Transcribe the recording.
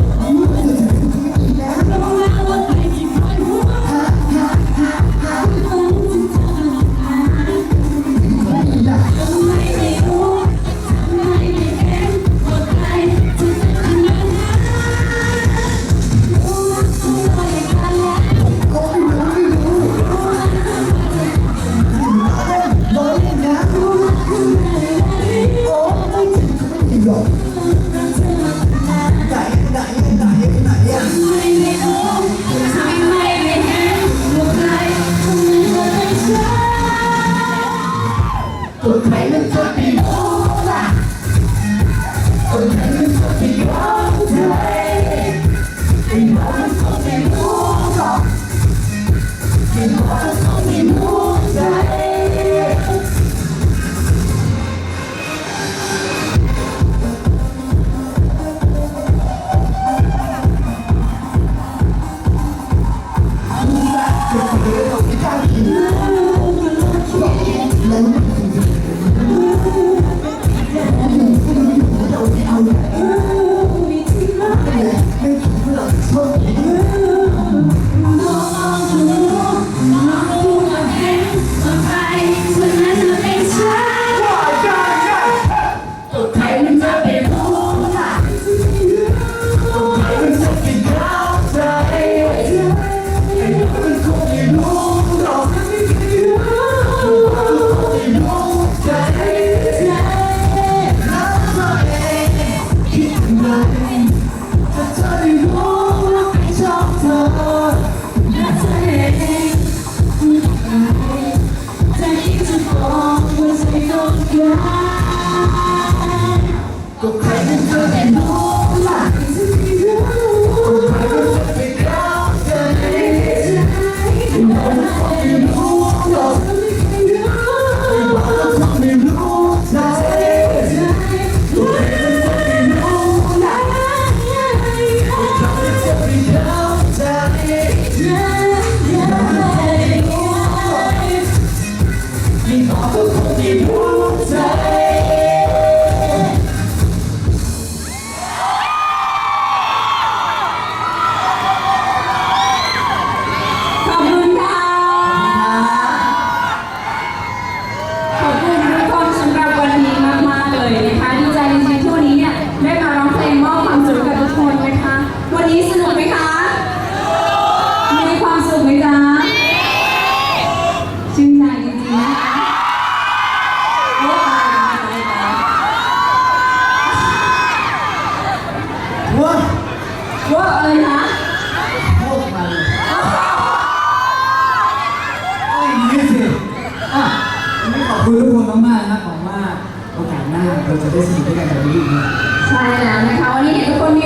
Oh, คนไทยมันจะไปว่าคนไทยมันจะไปว่า ว้าว้าอะไระพวกมันไอ้นี่สิอะไม่ขอบคุณทุกคนมากๆนะหวังโอกาสหน้เราจะได้สนุกด้กันแบบนี้อีกใช่แล้วนะคะวันนี้เห็นทุกคนมี